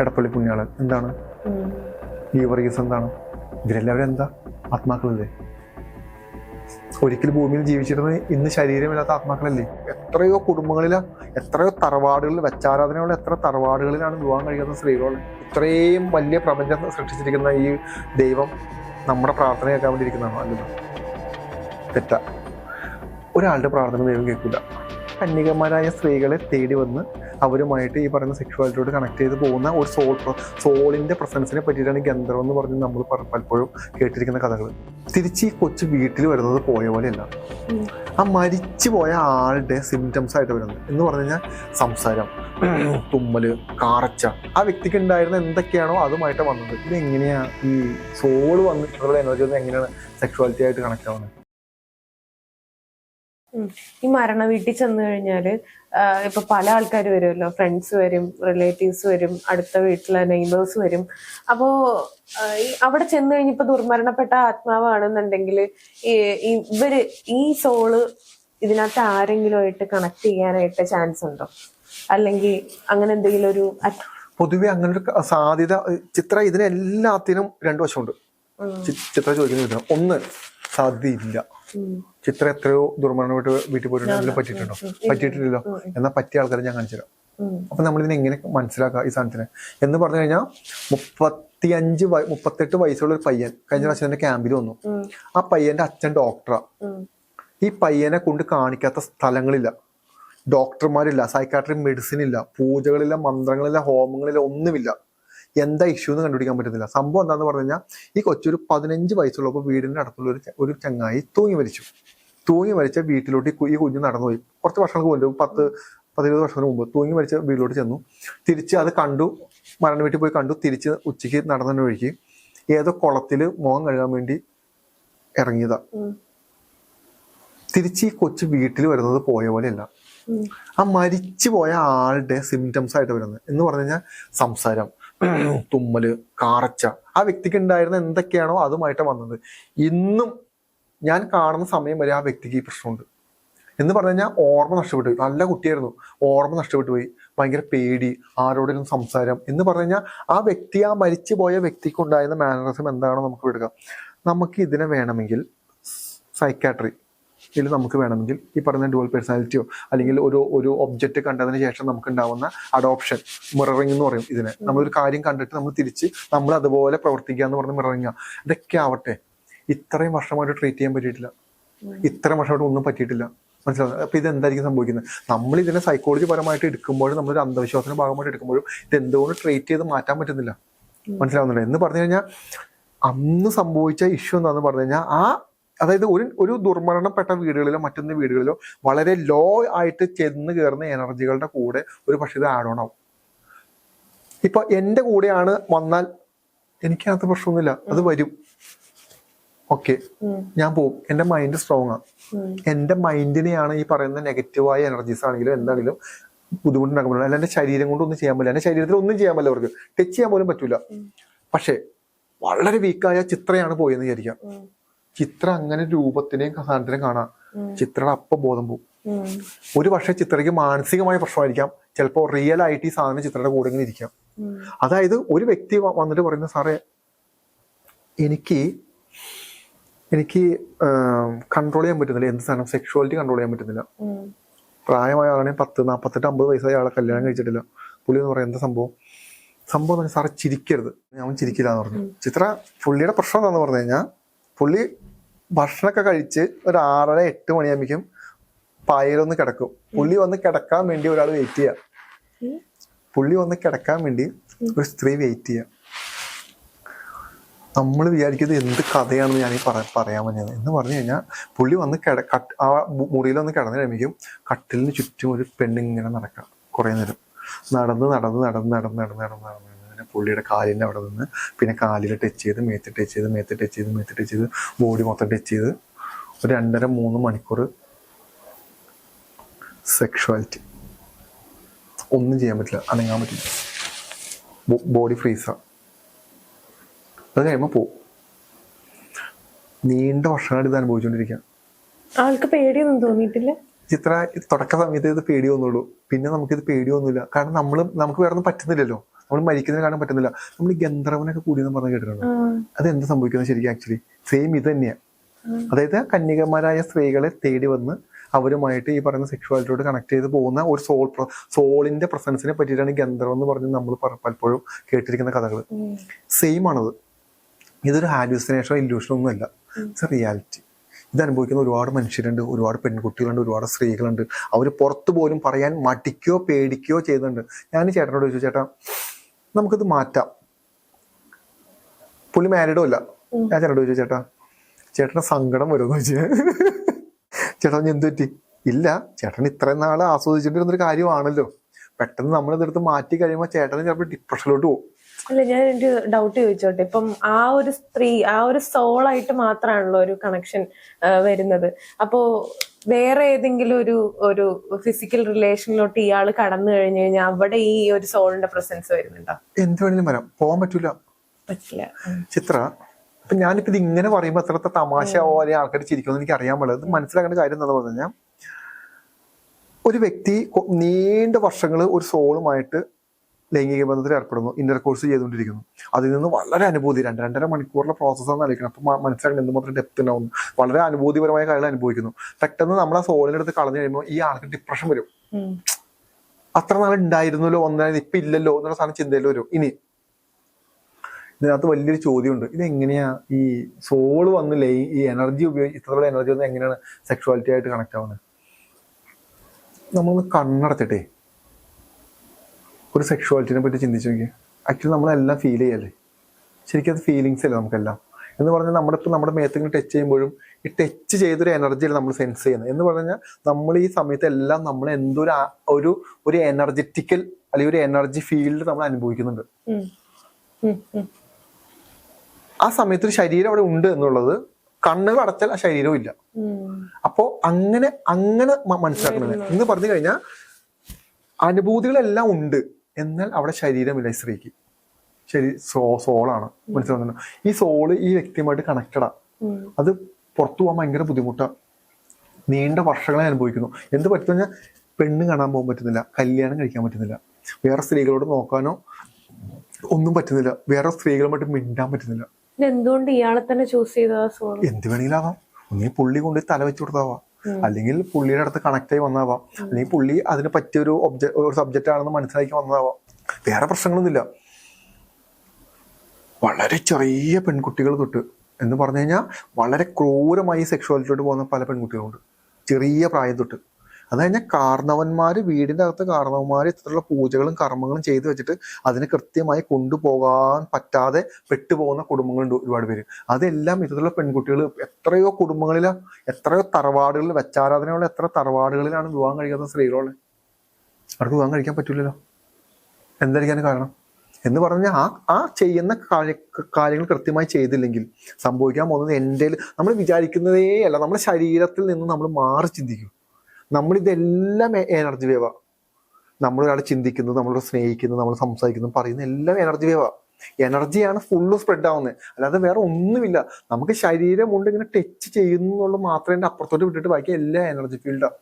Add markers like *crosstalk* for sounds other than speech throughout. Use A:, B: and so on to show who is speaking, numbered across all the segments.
A: എടപ്പള്ളി പുണ്യാളൻ. എന്താണ്. ഈ വർഗീസ് എന്താണ്? ഇവരെല്ലാവരും എന്താ? ആത്മാക്കളല്ലേ? ഒരിക്കൽ ഭൂമിയിൽ ജീവിച്ചിരുന്ന ഇന്ന് ശരീരമില്ലാത്ത ആത്മാക്കളല്ലേ? എത്രയോ കുടുംബങ്ങളിൽ എത്രയോ തറവാടുകളിൽ വെച്ചാരാധനയുള്ള എത്ര തറവാടുകളിലാണ് വിവാഹം കഴിക്കുന്ന സ്ത്രീകൾ. ഇത്രയും വലിയ പ്രപഞ്ചം സൃഷ്ടിച്ചിരിക്കുന്ന ഈ ദൈവം നമ്മുടെ പ്രാർത്ഥന കേൾക്കാൻ വേണ്ടി ഇരിക്കുന്നതാണോ? അല്ലല്ലോ. തെറ്റ. ഒരാളുടെ പ്രാർത്ഥന ദൈവം കേൾക്കില്ല കന്യകന്മാരായ സ്ത്രീകളെ തേടി വന്ന് അവരുമായിട്ട് ഈ പറയുന്ന സെക്ഷുവാലിറ്റിയോട് കണക്ട് ചെയ്ത് പോകുന്ന ഒരു സോൾ സോളിന്റെ പ്രസൻസിനെ പറ്റിയിട്ടാണ് ഗന്ധർവം എന്ന് പറഞ്ഞ് നമ്മൾ പലപ്പോഴും കേട്ടിരിക്കുന്ന കഥകൾ തിരിച്ച് ഈ കൊച്ചു വീട്ടിൽ വരുന്നത് പോയ പോലെയല്ല. ആ മരിച്ചു പോയ ആളുടെ സിംറ്റംസ് ആയിട്ട് വരുന്നത്. എന്ന് പറഞ്ഞു കഴിഞ്ഞാൽ സംസാരം തുമ്മൽ കാറച്ച. ആ വ്യക്തിക്ക് ഉണ്ടായിരുന്ന എന്തൊക്കെയാണോ അതുമായിട്ട് വന്നത്. ഇത് എങ്ങനെയാ ഈ സോൾ വന്നിട്ടുള്ള എനർജി എങ്ങനെയാണ് സെക്ഷുവാലിറ്റി ആയിട്ട് കണക്ട് ആവുന്നത്?
B: ഈ മരണ വീട്ടിൽ ചെന്ന് കഴിഞ്ഞാൽ ഇപ്പൊ പല ആൾക്കാർ വരുമല്ലോ. ഫ്രണ്ട്സ് വരും റിലേറ്റീവ്സ് വരും അടുത്ത വീട്ടിലെ നെയ്ബേഴ്സ് വരും. അപ്പോ അവിടെ ചെന്ന് കഴിഞ്ഞിപ്പോ ദുർമരണപ്പെട്ട ആത്മാവാണെന്നുണ്ടെങ്കിൽ ഇവർ ഈ സോൾ ഇതിനകത്ത് ആരെങ്കിലും ആയിട്ട് കണക്ട് ചെയ്യാനായിട്ട് ചാൻസ് ഉണ്ടോ? അല്ലെങ്കിൽ അങ്ങനെ എന്തെങ്കിലും ഒരു
A: പൊതുവെ അങ്ങനെ ഒരു സാധ്യത ചിത്ര ഇതിനെല്ലാത്തിനും രണ്ടു വശമുണ്ട്. ചിത്ര ചോദിക്കുന്ന ഒന്ന് സാധ്യതയില്ല. ചിത്ര എത്രയോ ദുർമരണമായിട്ട് വീട്ടിൽ പോയിട്ടുണ്ടോ? അതിൽ പറ്റിയിട്ടുണ്ടോ? പറ്റിയിട്ടില്ലല്ലോ. എന്നാൽ പറ്റിയ ആൾക്കാരെ ഞാൻ കാണിച്ചു തരാം. അപ്പൊ നമ്മൾ ഇതിനെ എങ്ങനെ മനസ്സിലാക്കുക ഈ സാധനത്തിന്? എന്ന് പറഞ്ഞു കഴിഞ്ഞാൽ മുപ്പത്തിയഞ്ച് അഞ്ച് മുപ്പത്തെട്ട് വയസ്സുള്ള ഒരു പയ്യൻ കഴിഞ്ഞ പ്രാവശ്യം എന്റെ ക്യാമ്പിൽ വന്നു. ആ പയ്യന്റെ അച്ഛൻ ഡോക്ടറാ. ഈ പയ്യനെ കൊണ്ട് കാണിക്കാത്ത സ്ഥലങ്ങളില്ല. ഡോക്ടർമാരില്ല സൈക്കാട്രി മെഡിസിൻ ഇല്ല പൂജകളില്ല മന്ത്രങ്ങളില്ല ഹോമങ്ങളില്ല ഒന്നുമില്ല. എന്താ ഇഷ്യൂ എന്ന് കണ്ടുപിടിക്കാൻ പറ്റുന്നില്ല. സംഭവം എന്താന്ന് പറഞ്ഞു കഴിഞ്ഞാൽ ഈ കൊച്ചൊരു പതിനഞ്ച് വയസ്സുള്ളപ്പോൾ വീടിന്റെ അടുത്തുള്ള ഒരു ഒരു ചങ്ങായി തൂങ്ങി മരിച്ചു. തൂങ്ങി മരിച്ച വീട്ടിലോട്ട് ഈ കുഞ്ഞ് നടന്നുപോയി. കുറച്ച് വർഷങ്ങൾക്ക് മുമ്പ് പത്ത് പതിരുപത് വർഷത്തിന് മുമ്പ് തൂങ്ങി മരിച്ച വീട്ടിലോട്ട് ചെന്നു. തിരിച്ച് അത് കണ്ടു. മരണ വീട്ടിൽ പോയി കണ്ടു. തിരിച്ച് ഉച്ചയ്ക്ക് നടന്നതിന് വഴിക്ക് ഏതോ കുളത്തിൽ മുഖം കഴുകാൻ വേണ്ടി ഇറങ്ങിയതാ. തിരിച്ച് ഈ കൊച്ചു വീട്ടിൽ വരുന്നത് പോയ പോലെയല്ല. ആ മരിച്ചു പോയ ആളുടെ സിംറ്റംസ് ആയിട്ട് വരുന്നത്. എന്ന് പറഞ്ഞു കഴിഞ്ഞാൽ സംസാരം. *clears throat* തുമ്മൽ കാറച്ച ആ വ്യക്തിക്ക് ഉണ്ടായിരുന്ന എന്തൊക്കെയാണോ അതുമായിട്ട് വന്നത്. ഇന്നും ഞാൻ കാണുന്ന സമയം വരെ ആ വ്യക്തിക്ക് ഈ പ്രശ്നമുണ്ട്. എന്ന് പറഞ്ഞു ഓർമ്മ നഷ്ടപ്പെട്ടു. പോയി നല്ല കുട്ടിയായിരുന്നു. ഓർമ്മ നഷ്ടപ്പെട്ടു പോയി. ഭയങ്കര പേടി ആരോടെങ്കിലും സംസാരം എന്ന് പറഞ്ഞു ആ വ്യക്തി ആ മരിച്ചു പോയ വ്യക്തിക്ക് ഉണ്ടായിരുന്ന മാനറിസം എന്താണോ നമുക്ക് എടുക്കാം. നമുക്ക് ഇതിനെ വേണമെങ്കിൽ സൈക്കാട്രി ഇതിൽ നമുക്ക് വേണമെങ്കിൽ ഈ പറയുന്ന ഡുവൽ പേഴ്സണാലിറ്റിയോ അല്ലെങ്കിൽ ഒരു ഒരു ഒബ്ജക്റ്റ് കണ്ടതിന് ശേഷം നമുക്ക് ഉണ്ടാവുന്ന അഡോപ്ഷൻ മിററിംഗ് എന്ന് പറയും ഇതിനെ. നമ്മളൊരു കാര്യം കണ്ടിട്ട് നമ്മൾ തിരിച്ച് നമ്മൾ അതുപോലെ പ്രവർത്തിക്കുക എന്ന് പറഞ്ഞ് മിററിംഗ് ഇതൊക്കെ ആവട്ടെ. ഇത്രയും വർഷമായിട്ട് ട്രീറ്റ് ചെയ്യാൻ പറ്റിയിട്ടില്ല. ഇത്രയും വർഷമായിട്ട് ഒന്നും പറ്റിയിട്ടില്ല. മനസ്സിലാവുന്നത് അപ്പൊ ഇത് എന്തായിരിക്കും സംഭവിക്കുന്നത്? നമ്മൾ ഇതിനെ സൈക്കോളജി പരമായിട്ട് എടുക്കുമ്പോഴും നമ്മളൊരു അന്ധവിശ്വാസത്തിന്റെ ഭാഗമായിട്ട് എടുക്കുമ്പോഴും ഇത് എന്തുകൊണ്ട് ട്രീറ്റ് ചെയ്ത് മാറ്റാൻ പറ്റുന്നില്ല? മനസ്സിലാവുന്നില്ല എന്ന് പറഞ്ഞു കഴിഞ്ഞാൽ അന്ന് സംഭവിച്ച ഇഷ്യൂ എന്താന്ന് പറഞ്ഞു കഴിഞ്ഞാൽ ആ അതായത് ഒരു ഒരു ദുർമരണപ്പെട്ട വീടുകളിലോ മറ്റൊന്ന് വീടുകളിലോ വളരെ ലോ ആയിട്ട് ചെന്ന് കയറുന്ന എനർജികളുടെ കൂടെ ഒരു പക്ഷേ ഇത് ആഡ് ഓൺ ആവും. ഇപ്പൊ എന്റെ കൂടെയാണ് വന്നാൽ എനിക്കകത്ത് പ്രശ്നമൊന്നുമില്ല. അത് വരും. ഓക്കെ ഞാൻ പോവും. എന്റെ മൈൻഡ് സ്ട്രോങ് ആണ്. എന്റെ മൈൻഡിനെയാണ് ഈ പറയുന്ന നെഗറ്റീവായ എനർജീസ് ആണെങ്കിലും എന്താണെങ്കിലും ബുദ്ധിമുട്ടുണ്ടാക്കാൻ പറ്റില്ല. അല്ല എന്റെ ശരീരം കൊണ്ട് ഒന്നും ചെയ്യാൻ പറ്റില്ല. എന്റെ ശരീരത്തിൽ ഒന്നും ചെയ്യാൻ പറ്റില്ല അവർക്ക്. ടച്ച് ചെയ്യാൻ പോലും പറ്റൂല. പക്ഷേ വളരെ വീക്കായ ചിത്രയാണ് പോയെന്ന് വിചാരിക്കാം. ചിത്ര അങ്ങനെ രൂപത്തിനെയും സാധനത്തിനെയും കാണാം. ചിത്രയുടെ അപ്പൊ ബോധം പോകും. ഒരു പക്ഷേ ചിത്രയ്ക്ക് മാനസികമായ പ്രശ്നമായിരിക്കാം. ചിലപ്പോൾ റിയൽ ആയിട്ട് ഈ സാധനം ചിത്രയുടെ കൂടെ ഇങ്ങനെ ഇരിക്കാം. അതായത് ഒരു വ്യക്തി വന്നിട്ട് പറയുന്ന സാറേ എനിക്ക് എനിക്ക് കൺട്രോൾ ചെയ്യാൻ പറ്റുന്നില്ല. എന്ത് സാധനം? സെക്ഷുവാലിറ്റി കൺട്രോൾ ചെയ്യാൻ പറ്റുന്നില്ല. പ്രായമായ ആളാണെങ്കിൽ പത്ത് നാൽപ്പത്തെട്ട് അമ്പത് വയസ്സായ ആളെ കല്യാണം കഴിച്ചിട്ടില്ല. പുള്ളി എന്ന് പറയാം എന്താ സംഭവം? സംഭവം എന്ന് സാറ് ചിരിക്കരുത്. ഞാൻ ചിരിക്കില്ല എന്ന് പറഞ്ഞു. ചിത്ര പുള്ളിയുടെ പ്രശ്നം എന്താണെന്ന് പറഞ്ഞു കഴിഞ്ഞാൽ പുള്ളി ഭക്ഷണമൊക്കെ കഴിച്ച് ഒരു ആറര എട്ട് മണിയാകുമ്പോഴേക്കും പായലൊന്ന് കിടക്കും. പുള്ളി വന്ന് കിടക്കാൻ വേണ്ടി ഒരാൾ വെയിറ്റ് ചെയ്യാം. പുള്ളി വന്ന് കിടക്കാൻ വേണ്ടി ഒരു സ്ത്രീ വെയിറ്റ് ചെയ്യാം. നമ്മൾ വിചാരിക്കുന്നത് എന്ത് കഥയാണെന്ന് ഞാൻ പറ പറയാൻ പറഞ്ഞത് എന്ന് പറഞ്ഞു കഴിഞ്ഞാൽ പുള്ളി വന്ന് കിട കട്ട് ആ മുറിയിൽ വന്ന് കിടന്ന് കഴിയുമ്പോഴേക്കും കട്ടിലിന് ചുറ്റും ഒരു പെണ്ണിങ്ങനെ നടക്കാം. കുറേ നേരം. നടന്ന് നടന്ന് നടന്ന് നടന്ന് നടന്ന് നടന്ന് നടന്ന് പുള്ളിയുടെ കാലിന്റെ അവിടെ നിന്ന് പിന്നെ കാലിൽ ടച്ച് ചെയ്ത് മേത്ത് ടച്ച് ചെയ്ത് മേത്ത് ടച്ച് ചെയ്ത് മേത്ത് ടച്ച് ചെയ്ത് ബോഡി മൊത്തം ടച്ച് ചെയ്ത് ഒരു രണ്ടര മൂന്ന് മണിക്കൂർ സെക്ഷുവാലിറ്റി ഒന്നും ചെയ്യാൻ പറ്റില്ല അനങ്ങാൻ പറ്റില്ല. ബോഡി ഫ്രീസാണ് അത് കഴിയുമ്പോൾ പോവും നീണ്ട വർഷങ്ങളായിട്ട് ഇത് അനുഭവിച്ചുകൊണ്ടിരിക്കുക
B: ആൾക്ക് പേടിയൊന്നും തോന്നിയിട്ടില്ല?
A: ചിത്ര തുടക്ക സമയത്ത് ഇത് പേടി തോന്നുള്ളൂ പിന്നെ നമുക്കിത് പേടി തോന്നില്ല കാരണം നമ്മൾ നമുക്ക് വേറെ ഒന്നും പറ്റുന്നില്ലല്ലോ. നമ്മൾ മരിക്കുന്നതിന് കാണാൻ പറ്റുന്നില്ല. നമ്മൾ ഈ ഗന്ധർവനൊക്കെ കൂടിയെന്ന് പറഞ്ഞ് കേട്ടിട്ടുണ്ട്? അത് എന്ത് സംഭവിക്കുന്നത് ശരിക്കും ആക്ച്വലി സെയിം ഇത് തന്നെയാണ് അതായത് കന്യകമാരായ സ്ത്രീകളെ തേടി വന്ന് അവരുമായിട്ട് ഈ പറയുന്ന സെക്ഷുവാലിറ്റിയോട് കണക്ട് ചെയ്ത് പോകുന്ന ഒരു സോൾ സോളിന്റെ പ്രസൻസിനെ പറ്റിയിട്ടാണ് ഗന്ധർവം എന്ന് പറഞ്ഞ് നമ്മൾ പലപ്പോഴും കേട്ടിരിക്കുന്ന കഥകൾ സെയിം ആണത് ഇതൊരു ഹാലൂസിനേഷനോ ഇല്യൂഷനോ ഒന്നുമല്ല. ഇറ്റ്സ് റിയാലിറ്റി ഇത് അനുഭവിക്കുന്ന ഒരുപാട് മനുഷ്യരുണ്ട് ഒരുപാട് പെൺകുട്ടികളുണ്ട് ഒരുപാട് സ്ത്രീകളുണ്ട്. അവർ പുറത്തു പോലും പറയാൻ മടിക്കോ പേടിക്കോ ചെയ്യുന്നുണ്ട്. ഞാൻ ചേട്ടനോട് ചോദിച്ചു ചേട്ടാ നമുക്കിത് മാറ്റാം. പുള്ളി മാരീഡും അല്ല. ഞാൻ ചേട്ടനോട് ചോദിച്ചു ചേട്ടാ ചേട്ടന് സങ്കടം വരുമെന്ന് ചോദിച്ചു. ചേട്ടാ എന്ത് പറ്റി? ഇല്ല ചേട്ടൻ ഇത്രയും നാൾ ആസ്വദിച്ചിട്ടിരുന്നൊരു കാര്യമാണല്ലോ. പെട്ടെന്ന് നമ്മൾ ഇതെടുത്ത് മാറ്റി കഴിയുമ്പോൾ ചേട്ടന് ചിലപ്പോൾ ഡിപ്രഷനിലോട്ട് പോകും.
B: അല്ല ഞാൻ ഒരു ഡൗട്ട് ചോദിച്ചോട്ടെ. ഇപ്പം ആ ഒരു സ്ത്രീ ആ ഒരു സോളായിട്ട് മാത്രമാണല്ലോ ഒരു കണക്ഷൻ വരുന്നത്. അപ്പോ വേറെ ഏതെങ്കിലും ഒരു ഒരു ഫിസിക്കൽ റിലേഷനിലോട്ട് ഇയാൾ കടന്നു കഴിഞ്ഞു കഴിഞ്ഞാൽ അവിടെ ഈ ഒരു സോളിന്റെ പ്രസൻസ് വരുന്നുണ്ടോ?
A: എന്ത് വേണേലും വരാം. പോകാൻ പറ്റൂല.
B: പറ്റില്ല.
A: ചിത്ര ഇപ്പൊ ഞാനിപ്പോ ഇത് ഇങ്ങനെ പറയുമ്പോ അത്രത്തെ തമാശ പോലെ ആൾക്കാർ ചിരിക്കുമെന്ന് എനിക്ക് അറിയാൻ പാടില്ല. മനസ്സിലാക്കേണ്ട കാര്യം എന്താണെന്ന് പറഞ്ഞു കഴിഞ്ഞാൽ ഒരു വ്യക്തി നീണ്ട വർഷങ്ങൾ ഒരു സോളുമായിട്ട് ലൈംഗിക ബന്ധത്തിൽ ഏർപ്പെടുന്നു ഇന്റർ കോഴ്സ് ചെയ്തുകൊണ്ടിരിക്കുന്നു. അതിൽ നിന്ന് വളരെ അനുഭൂതി രണ്ട് രണ്ടര മണിക്കൂറിലെ പ്രോസസ്സാണ് ആലോചിക്കണം അപ്പൊ മനസ്സിലാക്കുന്നത് എന്തുമാത്രം ഡെപ്ത് ഉണ്ടാവുന്നു. വളരെ അനുഭൂതിപരമായ കാര്യങ്ങൾ അനുഭവിക്കുന്നു. പെട്ടെന്ന് നമ്മളെ സോളിനെടുത്ത് അടുത്ത് കളഞ്ഞു കഴിയുമ്പോൾ ഈ ആൾക്ക് ഡിപ്രഷൻ വരും. അത്ര നാൾ ഉണ്ടായിരുന്നല്ലോ ഒന്നായിരുന്നു ഇപ്പൊ ഇല്ലല്ലോ എന്നുള്ള സാധനം ചിന്തയിൽ വരും. ഇനി ഇതിനകത്ത് വലിയൊരു ചോദ്യമുണ്ട്. ഇത് എങ്ങനെയാ ഈ സോൾ വന്നില്ലേ ഈ- ഈ എനർജി ഉപയോഗിച്ച് ഇത്രയുള്ള എനർജി വന്ന് എങ്ങനെയാണ് സെക്ഷുവാലിറ്റി ആയിട്ട് കണക്ട് ആവുന്നത്? നമ്മളൊന്ന് കണ്ണടച്ചിട്ടേ ഒരു സെക്ഷുവാലിറ്റിനെ പറ്റി ചിന്തിച്ചു നോക്കിയാൽ ആക്ച്വലി നമ്മളെല്ലാം ഫീൽ ചെയ്യല്ലേ? ശരിക്കും അത് ഫീലിങ്സ് അല്ലേ നമുക്കെല്ലാം? എന്ന് പറഞ്ഞാൽ നമ്മുടെ നമ്മുടെ മേത്തിങ്ങനെ ടച്ച് ചെയ്യുമ്പോഴും ഈ ടച്ച് ചെയ്തൊരു എനർജിയാണ് നമ്മൾ സെൻസ് ചെയ്യുന്നത്. എന്ന് പറഞ്ഞാൽ നമ്മൾ ഈ സമയത്ത് എല്ലാം നമ്മൾ എന്തൊരു ഒരു ഒരു എനർജറ്റിക്കൽ അല്ലെങ്കിൽ ഒരു എനർജി ഫീൽഡ് നമ്മൾ അനുഭവിക്കുന്നുണ്ട്. ആ സമയത്ത് ഒരു ശരീരം അവിടെ ഉണ്ട് എന്നുള്ളത് കണ്ണുകൾ അടച്ചാൽ ആ ശരീരവും ഇല്ല. അപ്പോ അങ്ങനെ അങ്ങനെ മനസ്സിലാക്കുന്നത് എന്ന് പറഞ്ഞു കഴിഞ്ഞാൽ അനുഭൂതികളെല്ലാം ഉണ്ട്. എന്നാൽ അവിടെ ശരീരമില്ല ഈ സ്ത്രീക്ക്. ശരി സോ സോളാണ് മനസ്സിലാവുന്ന ഈ സോൾ ഈ വ്യക്തിയുമായിട്ട് കണക്റ്റഡാ. അത് പുറത്തു പോകാൻ ഭയങ്കര ബുദ്ധിമുട്ടാണ് നീണ്ട വർഷങ്ങളെ അനുഭവിക്കുന്നു. എന്ത് പറ്റുന്ന പെണ്ണ് കാണാൻ പോകാൻ പറ്റുന്നില്ല കല്യാണം കഴിക്കാൻ പറ്റുന്നില്ല. വേറെ സ്ത്രീകളോട് നോക്കാനോ ഒന്നും പറ്റുന്നില്ല. വേറെ സ്ത്രീകളുമായിട്ട് മിണ്ടാൻ പറ്റുന്നില്ല.
B: എന്തുകൊണ്ട് ഇയാളെ തന്നെ ചൂസ് ചെയ്ത
A: എന്ത് വേണമെങ്കിലും ആവാം. ഒന്നീ പുള്ളി കൊണ്ട് തല വെച്ചു കൊടുത്താവാം. അല്ലെങ്കിൽ പുള്ളിയുടെ അടുത്ത് കണക്ട് ആയി വന്നാവാം അല്ലെങ്കിൽ പുള്ളി അതിന് പറ്റിയ ഒരു ഒബ്ജക്ട് ഒരു സബ്ജക്റ്റ് ആണെന്ന് മനസ്സിലാക്കി വന്നതാവാം. വേറെ പ്രശ്നങ്ങളൊന്നുമില്ല. വളരെ ചെറിയ പെൺകുട്ടികൾ തൊട്ട് എന്ന് പറഞ്ഞു കഴിഞ്ഞാൽ വളരെ ക്രൂരമായി സെക്ഷുവാലിറ്റിയോട്ട് പോകുന്ന പല പെൺകുട്ടികളുണ്ട്. ചെറിയ പ്രായം തൊട്ട്. അത് കഴിഞ്ഞാൽ കാരണവന്മാര് വീടിന്റെ അകത്ത് കാർണവന്മാർ ഇത്തരത്തിലുള്ള പൂജകളും കർമ്മങ്ങളും ചെയ്തു വെച്ചിട്ട് അതിനെ കൃത്യമായി കൊണ്ടുപോകാൻ പറ്റാതെ പെട്ടുപോകുന്ന കുടുംബങ്ങളുണ്ട് ഒരുപാട് പേര്. അതെല്ലാം ഇത്തരത്തിലുള്ള പെൺകുട്ടികൾ എത്രയോ കുടുംബങ്ങളിൽ എത്രയോ തറവാടുകളിൽ വെച്ചാരാധനയുള്ള എത്ര തറവാടുകളിലാണ് വിവാഹം കഴിക്കാത്ത സ്ത്രീകളുള്ളത് അവർക്ക് വിവാഹം കഴിക്കാൻ പറ്റില്ലല്ലോ എന്തായിരിക്കാനും കാരണം? എന്ന് പറഞ്ഞാൽ ആ ആ ചെയ്യുന്ന കാര്യ- കാര്യങ്ങൾ കൃത്യമായി ചെയ്തില്ലെങ്കിൽ സംഭവിക്കാൻ പോകുന്നത് എന്റെ നമ്മൾ വിചാരിക്കുന്നതേ അല്ല നമ്മുടെ ശരീരത്തിൽ നിന്ന് നമ്മൾ മാറി ചിന്തിക്കും. നമ്മൾ ഇതെല്ലാം എനർജി വേവാ നമ്മൾ ഒരാളെ ചിന്തിക്കുന്നത് നമ്മളോട് സ്നേഹിക്കുന്നത് നമ്മൾ സംസാരിക്കുന്നത് പറയുന്നത് എല്ലാം എനർജി വേവാ എനർജിയാണ് ഫുള്ള് സ്പ്രെഡ് ആവുന്നത് അല്ലാതെ വേറെ ഒന്നുമില്ല. നമുക്ക് ശരീരം കൊണ്ട് ഇങ്ങനെ ടച്ച് ചെയ്യുന്നുള്ളത് മാത്രമേ എന്റെ അപ്പുറത്തോട്ട് വിട്ടിട്ട് ബാക്കി എല്ലാ എനർജി ഫീൽഡാണ്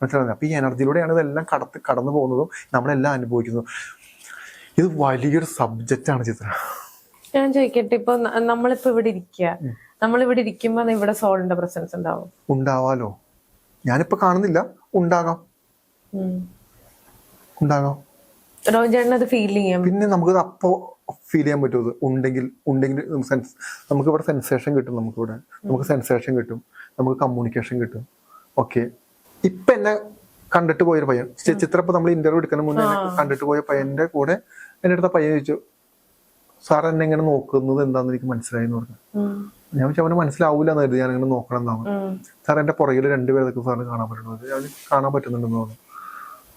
A: മനസ്സിലാവുന്നത് അപ്പൊ ഈ എനർജിയിലൂടെയാണ് ഇതെല്ലാം കടത്ത് കടന്നു പോകുന്നതും നമ്മളെല്ലാം അനുഭവിക്കുന്നതും. ഇത് വലിയൊരു സബ്ജക്റ്റ് ആണ് ചിത്ര.
B: ഞാൻ ചോദിക്കട്ടെ ഇപ്പൊ നമ്മളിപ്പോ ഇവിടെ ഇരിക്കുക നമ്മളിവിടെ ഇരിക്കുമ്പോ ഇവിടെ സോളിന്റെ പ്രസൻസ് ഉണ്ടാവും?
A: ഉണ്ടാവാലോ? ഞാനിപ്പോ കാണുന്നില്ല. ഉണ്ടാകാം. ഉണ്ടാകാം. പിന്നെ നമുക്ക് അപ്പോ ഫീൽ ചെയ്യാൻ പറ്റുമത് ഉണ്ടെങ്കിൽ ഉണ്ടെങ്കിൽ സെൻസ് നമുക്ക് ഇവിടെ സെൻസേഷൻ കിട്ടും നമുക്ക് ഇവിടെ നമുക്ക് സെൻസേഷൻ കിട്ടും. നമുക്ക് കമ്മ്യൂണിക്കേഷൻ കിട്ടും. ഓക്കെ ഇപ്പൊ എന്നെ കണ്ടിട്ട് പോയൊരു പയ്യൻ. ചിത്രം ഇപ്പൊ നമ്മൾ ഇന്റർവ്യൂ എടുക്കുന്ന മുന്നേ കണ്ടിട്ട് പോയ പയ്യന്റെ കൂടെ എന്റെ അടുത്ത പയ്യൻ ചോദിച്ചു സാർ എന്നെ ഇങ്ങനെ നോക്കുന്നത്? എന്താന്ന് എനിക്ക് മനസ്സിലായി എന്ന് പറഞ്ഞു. ഞാൻ പക്ഷെ അവന് മനസ്സിലാവൂല എന്ന് കരുതി ഞാൻ അങ്ങനെ നോക്കണം എന്നാണ്. സാർ എന്റെ പുറകിൽ രണ്ടുപേരൊക്കെ സാറിന് കാണാൻ പറ്റുന്നത് അവന് കാണാൻ പറ്റുന്നുണ്ടെന്ന് പറഞ്ഞു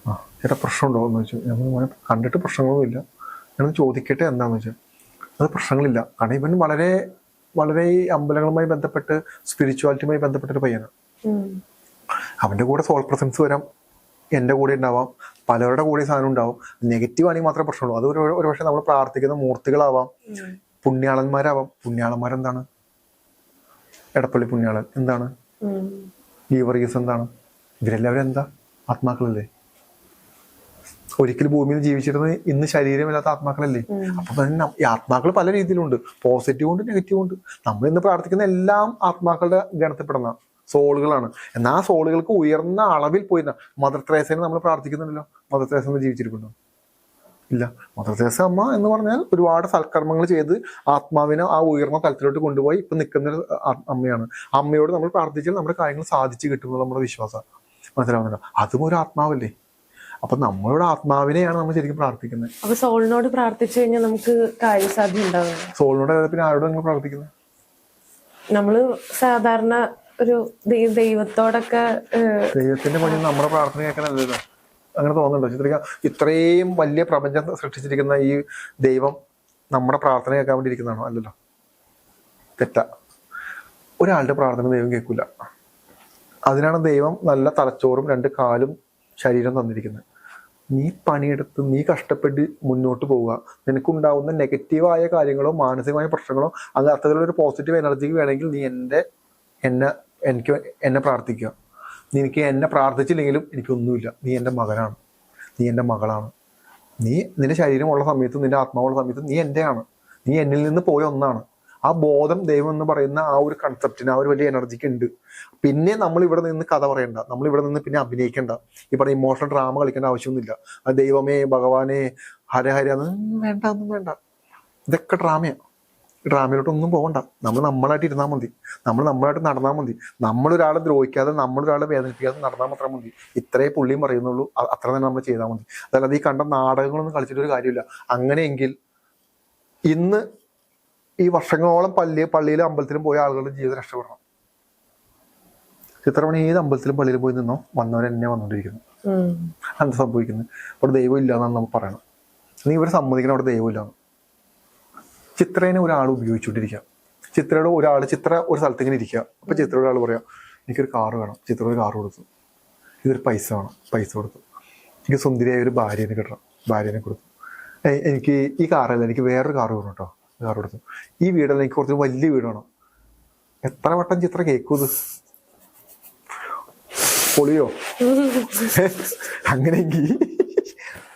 A: ആ ചേട്ടാ പ്രശ്നമുണ്ടോ എന്ന് വെച്ചു ഞാൻ പറഞ്ഞു, "മോനെ, കണ്ടിട്ട് പ്രശ്നങ്ങളൊന്നുമില്ല. ഞാൻ ചോദിക്കട്ടെ എന്താണെന്ന് വെച്ചാൽ അത് പ്രശ്നങ്ങളില്ല. കാരണം ഇവൻ വളരെ വളരെ ഈ അമ്പലങ്ങളുമായി ബന്ധപ്പെട്ട് സ്പിരിച്വാലിറ്റിയുമായി ബന്ധപ്പെട്ട ഒരു പയ്യനാണ്. അവന്റെ കൂടെ സോൾ പ്രസൻസ് വരാം. എന്റെ കൂടെ ഉണ്ടാവാം. പലരുടെ കൂടെ സാധനം ഉണ്ടാവും. നെഗറ്റീവ് ആണെങ്കിൽ മാത്രമേ പ്രശ്നമുള്ളൂ. അത് ഒരു ഒരുപക്ഷെ നമ്മൾ പ്രാർത്ഥിക്കുന്ന മൂർത്തികളാവാം. പുണ്യാളന്മാരാവാം. പുണ്യാളന്മാരെന്താണ്? എടപ്പള്ളി പുണ്യാളൻ. എന്താണ്?
B: ഈ
A: വർഗീസ് എന്താണ്? ഇവരെല്ലാവരും എന്താ? ആത്മാക്കളല്ലേ? ഒരിക്കലും ഭൂമിയിൽ ജീവിച്ചിരുന്ന ഇന്ന് ശരീരമില്ലാത്ത ആത്മാക്കളല്ലേ. അപ്പൊ തന്നെ ഈ ആത്മാക്കൾ പല രീതിയിലുണ്ട്. പോസിറ്റീവ് ഉണ്ട് നെഗറ്റീവ് ഉണ്ട്. നമ്മൾ ഇന്ന് പ്രാർത്ഥിക്കുന്ന എല്ലാം ആത്മാക്കളുടെ ഗണത്തിൽപ്പെടുന്ന സോളുകളാണ്. എന്നാൽ ആ സോളുകൾക്ക് ഉയർന്ന അളവിൽ പോയിരുന്ന മദർ ത്രേസനെ നമ്മൾ പ്രാർത്ഥിക്കുന്നുണ്ടല്ലോ. മദർ ത്രേസ ജീവിച്ചിരിക്കുന്നു. ജീവിച്ചിരിപ്പുണ്ടോ ഇല്ല. മദർ തെരേസ അമ്മ എന്ന് പറഞ്ഞാൽ ഒരുപാട് സൽക്കർമ്മങ്ങൾ ചെയ്ത് ആത്മാവിനെ ആ ഉയർന്ന തലത്തിലോട്ട് കൊണ്ടുപോയി ഇപ്പൊ നിൽക്കുന്ന ഒരു അമ്മയാണ്. അമ്മയോട് നമ്മൾ പ്രാർത്ഥിച്ചാൽ നമ്മുടെ കാര്യങ്ങൾ സാധിച്ചു കിട്ടുമെന്ന് നമ്മുടെ വിശ്വാസം. മനസ്സിലാവുന്നുണ്ടോ? അതും ഒരു ആത്മാവല്ലേ? അപ്പൊ നമ്മളുടെ ആത്മാവിനെയാണ് നമ്മൾ ശരിക്കും പ്രാർത്ഥിക്കുന്നത്.
B: അപ്പൊ സോളിനോട് പ്രാർത്ഥിച്ചു കഴിഞ്ഞാൽ നമുക്ക് കാര്യസാധ്യം ഉണ്ടാവും
A: സോളിനോട് പിന്നെ ആരോട് നിങ്ങൾ പ്രാർത്ഥിക്കുന്നത്?
B: നമ്മൾ സാധാരണ ഒരു ദൈവത്തോടൊക്കെ
A: ദൈവത്തിന്റെ മുന്നിൽ നമ്മുടെ പ്രാർത്ഥന കേൾക്കാനല്ലല്ലോ അങ്ങനെ തോന്നുന്നുണ്ടോ. ചിത്രിക ഇത്രയും വലിയ പ്രപഞ്ചം സൃഷ്ടിച്ചിരിക്കുന്ന ഈ ദൈവം നമ്മുടെ പ്രാർത്ഥന കേൾക്കാൻ വേണ്ടി ഇരിക്കുന്നതാണോ? അല്ലല്ലോ. തെറ്റ. ഒരാളുടെ പ്രാർത്ഥന ദൈവം കേൾക്കില്ല അതിനാണ് ദൈവം നല്ല തലച്ചോറും രണ്ട് കാലും ശരീരം തന്നിരിക്കുന്നത്. നീ പണിയെടുത്ത് നീ കഷ്ടപ്പെട്ട് മുന്നോട്ട് പോവുക. നിനക്കുണ്ടാവുന്ന നെഗറ്റീവായ കാര്യങ്ങളോ മാനസികമായ പ്രശ്നങ്ങളോ അത് അത്തരത്തിലുള്ള ഒരു പോസിറ്റീവ് എനർജിക്ക് വേണമെങ്കിൽ നീ എന്റെ എന്നെ എനിക്ക് എന്നെ പ്രാർത്ഥിക്കുക. നിനക്ക് എന്നെ പ്രാർത്ഥിച്ചില്ലെങ്കിലും എനിക്കൊന്നുമില്ല. നീ എന്റെ മകനാണ്. നീ എന്റെ മകളാണ്. നീ നിന്റെ ശരീരമുള്ള സമയത്തും നിന്റെ ആത്മാവുള്ള സമയത്തും നീ എന്റെയാണ് നീ എന്നിൽ നിന്ന് പോയ ഒന്നാണ്. ആ ബോധം ദൈവം എന്ന് പറയുന്ന ആ ഒരു കൺസെപ്റ്റിന് ആ ഒരു വലിയ എനർജിക്ക് ഉണ്ട്. പിന്നെ നമ്മൾ ഇവിടെ നിന്ന് കഥ പറയണ്ട. നമ്മൾ ഇവിടെ നിന്ന് പിന്നെ അഭിനയിക്കേണ്ട. ഈ പറഞ്ഞ ഇമോഷണൽ ഡ്രാമ കളിക്കേണ്ട ആവശ്യമൊന്നുമില്ല. ദൈവമേ ഭഗവാനെ ഹര ഹര അതൊന്നും വേണ്ട ഒന്നും വേണ്ട. ഇതൊക്കെ ഡ്രാമയാണ് ഡ്രാമയിലോട്ടൊന്നും പോകണ്ട. നമ്മൾ നമ്മളായിട്ട് ഇരുന്നാൽ മതി. നമ്മൾ നമ്മളായിട്ട് നടന്നാൽ മതി. നമ്മളൊരാളെ ദ്രോഹിക്കാതെ നമ്മളൊരാളെ വേദനിപ്പിക്കാതെ നടന്നാൽ മാത്രം മതി. ഇത്രേ പുള്ളിയും പറയുന്നുള്ളൂ. അത്ര തന്നെ നമ്മൾ ചെയ്താൽ മതി. അതല്ലാതെ ഈ കണ്ട നാടകങ്ങളൊന്നും കളിച്ചിട്ടൊരു കാര്യമില്ല. അങ്ങനെയെങ്കിൽ ഇന്ന് ഈ വർഷങ്ങളോളം പള്ളി പള്ളിയിലും അമ്പലത്തിലും പോയ ആളുകളുടെ ജീവിതം രക്ഷപ്പെടണം. ചിത്രമണി ഏത് അമ്പലത്തിലും പള്ളിയിലും പോയി നിന്നോ? വന്നവരെന്നെ എന്നെ വന്നുകൊണ്ടിരിക്കുന്നു. എന്താ സംഭവിക്കുന്നത് അവിടെ ദൈവം ഇല്ല എന്നാണ് നമ്മൾ പറയണം നീ ഇവർ സമ്മതിക്കണം അവിടെ ദൈവം ഇല്ല ചിത്രേനെ ഒരാൾ ഉപയോഗിച്ചുകൊണ്ടിരിക്കുക. ചിത്രയുടെ ഒരാൾ ചിത്ര ഒരു സ്ഥലത്ത് ഇങ്ങനെ ഇരിക്കുക. അപ്പൊ ചിത്ര ഒരാൾ പറയാം എനിക്കൊരു കാർ വേണം. ചിത്ര ഒരു കാറ് കൊടുത്തു. ഇതൊരു പൈസ വേണം. പൈസ കൊടുത്തു. എനിക്ക് സുന്ദരിയായ ഒരു ഭാര്യനെ കിട്ടണം. ഭാര്യനെ കൊടുത്തു. എനിക്ക് ഈ കാറല്ല എനിക്ക് വേറൊരു കാർ വേണം കേട്ടോ കാർ കൊടുത്തു. ഈ വീടല്ല എനിക്ക് കുറച്ച് വലിയ വീട് വേണം. എത്ര വട്ടം ചിത്ര കേൾക്കൂത് പൊളിയോ? *laughs* *laughs* അങ്ങനെയെങ്കിൽ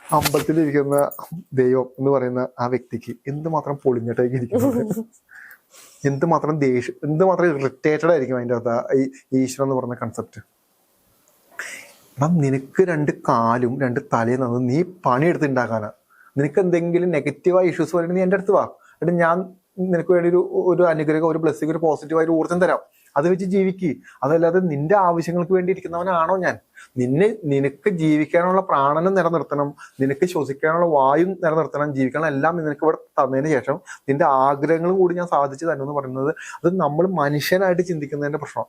A: അമ്പലത്തിലിരിക്കുന്ന ദൈവം എന്ന് പറയുന്ന ആ വ്യക്തിക്ക് എന്തുമാത്രം പൊളിഞ്ഞിട്ടേക്ക് ഇരിക്കുന്നത് *laughs* എന്തുമാത്രം ദേഷ്യം എന്തുമാത്രം ഇറിറ്റേറ്റഡ് ആയിരിക്കും അതിന്റെ അകത്ത് ഈ ഈശ്വരൻ എന്ന് പറഞ്ഞ കൺസെപ്റ്റ് അപ്പം നിനക്ക് രണ്ട് കാലും രണ്ട് തലയും തന്നത് നീ പണിയെടുത്ത് ഉണ്ടാക്കാനാ നിനക്ക് എന്തെങ്കിലും നെഗറ്റീവായ ഇഷ്യൂസ് വരണമെങ്കിൽ നീ എന്റെ അടുത്ത് വാ. എന്നിട്ട് ഞാൻ നിനക്ക് വേണ്ടി ഒരു ഒരു അനുഗ്രഹം ഒരു ബ്ലെസ്സിങ് ഒരു പോസിറ്റീവായ ഒരു ഊർജം തരാം. അത് വെച്ച് ജീവിക്ക്. അതല്ലാതെ നിന്റെ ആവശ്യങ്ങൾക്ക് വേണ്ടി ഇരിക്കുന്നവനാണോ ഞാൻ? നിന്നെ നിനക്ക് ജീവിക്കാനുള്ള പ്രാണനം നിലനിർത്തണം. നിനക്ക് ശ്വസിക്കാനുള്ള വായു നിലനിർത്തണം. ജീവിക്കണം എല്ലാം നിനക്ക് ഇവിടെ തന്നതിന് ശേഷം നിന്റെ ആഗ്രഹങ്ങളും കൂടി ഞാൻ സാധിച്ചു തന്നെ എന്ന് പറയുന്നത് അത് നമ്മൾ മനുഷ്യനായിട്ട് ചിന്തിക്കുന്നതിന്റെ പ്രശ്നം.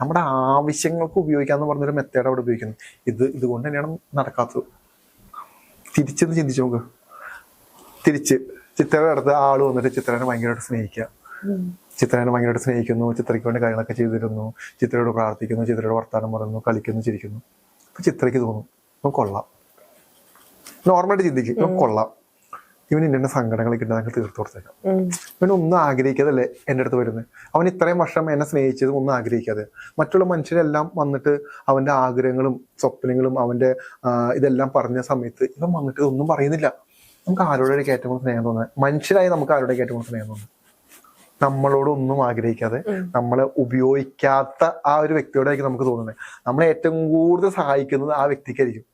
A: നമ്മുടെ ആവശ്യങ്ങൾക്ക് ഉപയോഗിക്കാന്ന് പറഞ്ഞൊരു മെത്തേഡ് അവിടെ ഉപയോഗിക്കുന്നു. ഇത് ഇതുകൊണ്ട് തന്നെയാണ് നടക്കാത്തത്. തിരിച്ചെന്ന് ചിന്തിച്ചു നോക്ക്. തിരിച്ച് ചിത്രയുടെ അടുത്ത് ആൾ വന്നിട്ട് ചിത്രനെ ഭയങ്കരമായിട്ട് സ്നേഹിക്കുക. ചിത്രനെ ഭയങ്കരമായിട്ട് സ്നേഹിക്കുന്നു ചിത്രയ്ക്ക് വേണ്ടി കാര്യങ്ങളൊക്കെ ചെയ്തിരുന്നു ചിത്രയോട് പ്രാർത്ഥിക്കുന്നു ചിത്രയോട് വർത്താനം പറയുന്നു കളിക്കുന്നു ചിരിക്കുന്നു. അപ്പൊ ചിത്രയ്ക്ക് തോന്നും കൊള്ളാം. നോർമലായിട്ട് ചിന്തിക്കും കൊള്ളാം. ഇവൻ ഇന്ന സങ്കടങ്ങളൊക്കെ ഉണ്ട് ഞങ്ങൾ തീർത്തു കൊടുത്തേക്കാം.
B: ഇവന്
A: ഇവൻ ഒന്നും ആഗ്രഹിക്കാതല്ലേ എന്റെ അടുത്ത് വരുന്നത് അവൻ ഇത്രയും വർഷം എന്നെ സ്നേഹിച്ചത് ഒന്നും ആഗ്രഹിക്കാതെ. മറ്റുള്ള മനുഷ്യരെല്ലാം വന്നിട്ട് അവന്റെ ആഗ്രഹങ്ങളും സ്വപ്നങ്ങളും അവന്റെ ഇതെല്ലാം പറഞ്ഞ സമയത്ത് ഇവൻ വന്നിട്ട് ഒന്നും പറയുന്നില്ല. നമുക്ക് ആരോടെ ഏറ്റവും കൂടുതൽ സ്നേഹം തോന്നുന്നത്? മനുഷ്യരായി നമുക്ക് ആരോടെ ഏറ്റവും കൂടുതൽ സ്നേഹം തോന്നുന്നത്? നമ്മളോട് ഒന്നും ആഗ്രഹിക്കാതെ നമ്മളെ ഉപയോഗിക്കാത്ത ആ ഒരു വ്യക്തിയോടായിരിക്കും നമുക്ക് തോന്നുന്നത്. നമ്മളെ ഏറ്റവും കൂടുതൽ സഹായിക്കുന്നത് ആ വ്യക്തിക്കായിരിക്കും.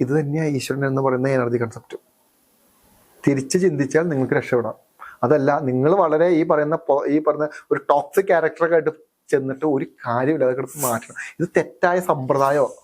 A: ഇത് തന്നെയാണ് ഈശ്വരൻ എന്ന് പറയുന്ന എനർജി കൺസെപ്റ്റ് തിരിച്ച് ചിന്തിച്ചാൽ നിങ്ങൾക്ക് രക്ഷപ്പെടാം. അതല്ല നിങ്ങൾ വളരെ ഈ പറയുന്ന ഈ പറയുന്ന ഒരു ടോക്സിക് ക്യാരക്ടറൊക്കെ ആയിട്ട് ചെന്നിട്ട് ഒരു കാര്യമില്ല അതൊക്കെ എടുത്ത് മാറ്റണം. ഇത് തെറ്റായ സമ്പ്രദായമോ.